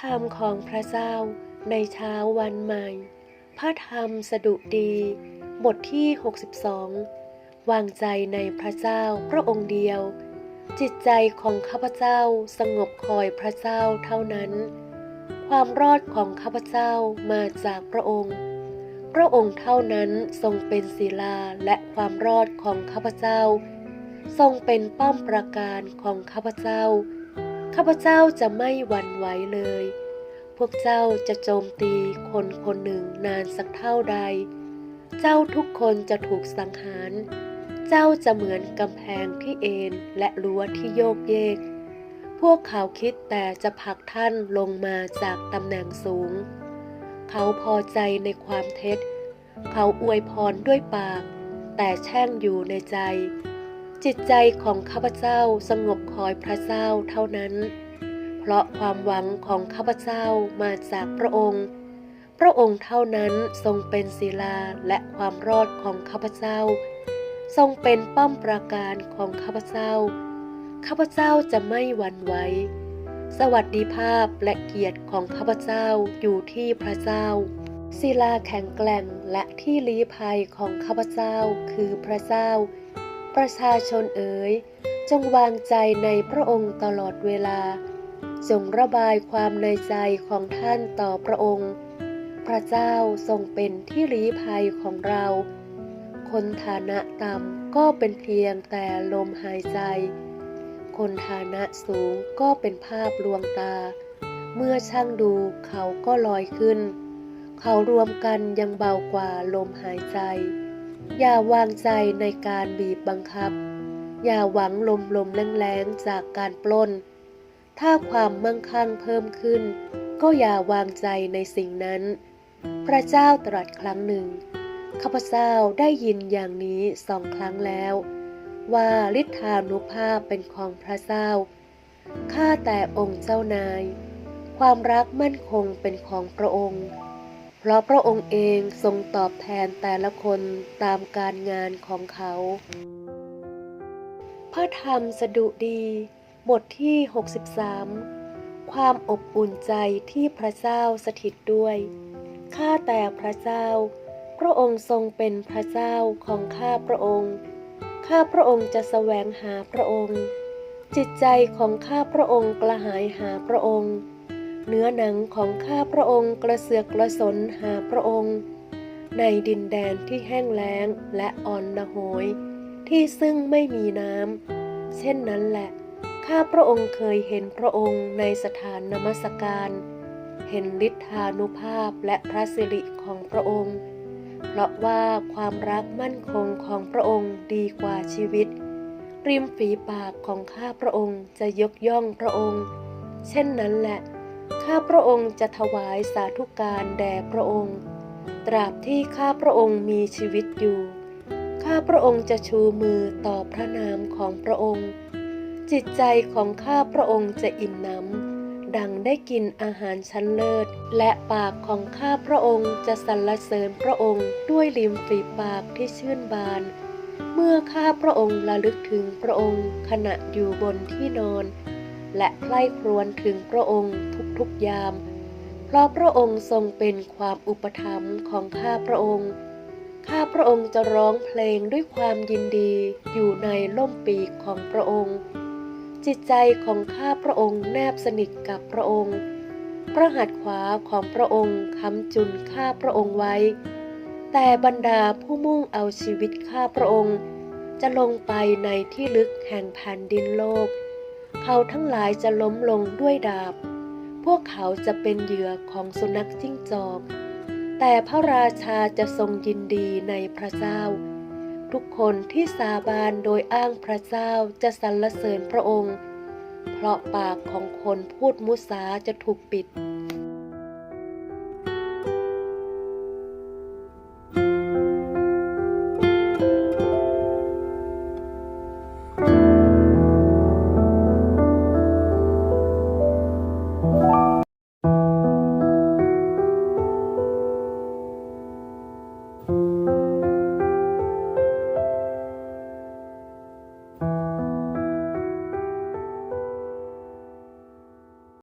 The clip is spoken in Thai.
ธรรมของพระเจ้าในเช้าวันใหม่ พระธรรมสดุดี บทที่ 62 วางใจในพระเจ้าพระองค์เดียว จิตใจของข้าพเจ้าสงบคอยพระเจ้าเท่านั้น ความรอดของข้าพเจ้ามาจากพระองค์ พระองค์เท่านั้นทรงเป็นศิลาและความรอดของข้าพเจ้า ทรงเป็นป้อมปราการของข้าพเจ้า ข้าพเจ้าจะไม่หวั่นไหวเลย พวกเจ้าจะโจมตีคนคนหนึ่งนานสักเท่าใด เจ้าทุกคนจะถูกสังหาร เจ้าจะเหมือนกำแพงที่เอ็นและรั้วที่โยกเยก พวกเขาคิดแต่จะผลักท่านลงมาจากตำแหน่งสูง เขาพอใจในความเท็จ เขาอวยพรด้วยปาก แต่แช่งอยู่ในใจจิตใจของข้าพเจ้าสงบ อยพระเจ้าเท่านั้น เพราะความหวังของข้าพเจ้ามาจากพระองค์ พระองค์เท่านั้นทรงเป็นศิลาและความรอดของข้าพเจ้า ทรงเป็นป้อมปราการของข้าพเจ้า ข้าพเจ้าจะไม่หวั่นไหว สวัสดิภาพและเกียรติของข้าพเจ้าอยู่ที่พระเจ้าศิลาแข็งแกร่งและที่ลี้ภัยของข้าพเจ้าคือพระเจ้า ประชาชนเอ๋ย จงวางใจในพระองค์ตลอดเวลา จงระบายความในใจของท่านต่อพระองค์ พระเจ้าทรงเป็นที่ลี้ภัยของเรา คนฐานะต่ำก็เป็นเพียงแต่ลมหายใจ คนฐานะสูงก็เป็นภาพลวงตา เมื่อช่างดูเขาก็ลอยขึ้น เขารวมกันยังเบากว่าลมหายใจ อย่าวางใจในการบีบบังคับ อย่าหวังลมลมแรงๆจากการปล้น ถ้าความมั่งคั่งเพิ่มขึ้น ก็อย่าวางใจในสิ่งนั้น พระเจ้าตรัสครั้งหนึ่ง ข้าพเจ้าได้ยินอย่างนี้สองครั้งแล้ว ว่าฤทธานุภาพเป็นของพระเจ้า ข้าแต่องค์เจ้านาย ความรักมั่นคงเป็นของพระองค์ เพราะพระองค์เองทรงตอบแทนแต่ละคนตามการงานของเขา พระธรรมสดุดี บทที่ 63 ความอบอุ่นใจที่พระเจ้าสถิตด้วย ข้าแต่พระเจ้า พระองค์ทรงเป็นพระเจ้าของข้าพระองค์ ข้าพระองค์จะแสวงหาพระองค์ จิตใจของข้าพระองค์กระหายหาพระองค์ เนื้อหนังของข้าพระองค์กระเสือกกระสนหาพระองค์ ในดินแดนที่แห้งแล้งและอ่อนระโหย ที่ซึ่งไม่มีน้ำ เช่นนั้นแหละ ข้าพระองค์เคยเห็นพระองค์ในสถานนมัสการ เห็นฤทธานุภาพและพระสิริของพระองค์ เพราะว่าความรักมั่นคงของพระองค์ดีกว่าชีวิต ริมฝีปากของข้าพระองค์จะยกย่องพระองค์ เช่นนั้นแหละ ข้าพระองค์จะถวายสาธุการแด่พระองค์ ตราบที่ข้าพระองค์มีชีวิตอยู่ ข้าพระองค์จะชูมือต่อพระนามของพระองค์ จิตใจของข้าพระองค์จะอิ่มน้ำดังได้กินอาหารชั้นเลิศ และปากของข้าพระองค์จะสรรเสริญพระองค์ด้วยริมฝีปากที่ชื่นบาน เมื่อข้าพระองค์ระลึกถึงพระองค์ขณะอยู่บนที่นอน และใคร่ครวญถึงพระองค์ทุกๆยาม เพราะพระองค์ทรงเป็นความอุปถัมภ์ของข้าพระองค์ ข้าพระองค์จะร้องเพลงด้วยความยินดีอยู่ในล่มปีกของพระองค์ จิตใจของข้าพระองค์แนบสนิทกับพระองค์ พระหัตถ์ขวาของพระองค์ค้ำจุนข้าพระองค์ไว้ แต่บรรดาผู้มุ่งเอาชีวิตข้าพระองค์ จะลงไปในที่ลึกแห่งแผ่นดินโลก เขาทั้งหลายจะล้มลงด้วยดาบ พวกเขาจะเป็นเหยื่อของสุนัขจิ้งจอก แต่พระราชาจะทรงยินดีในพระเจ้า ทุกคนที่สาบานโดยอ้างพระเจ้าจะสรรเสริญพระองค์ เพราะปากของคนพูดมุสาจะถูกปิด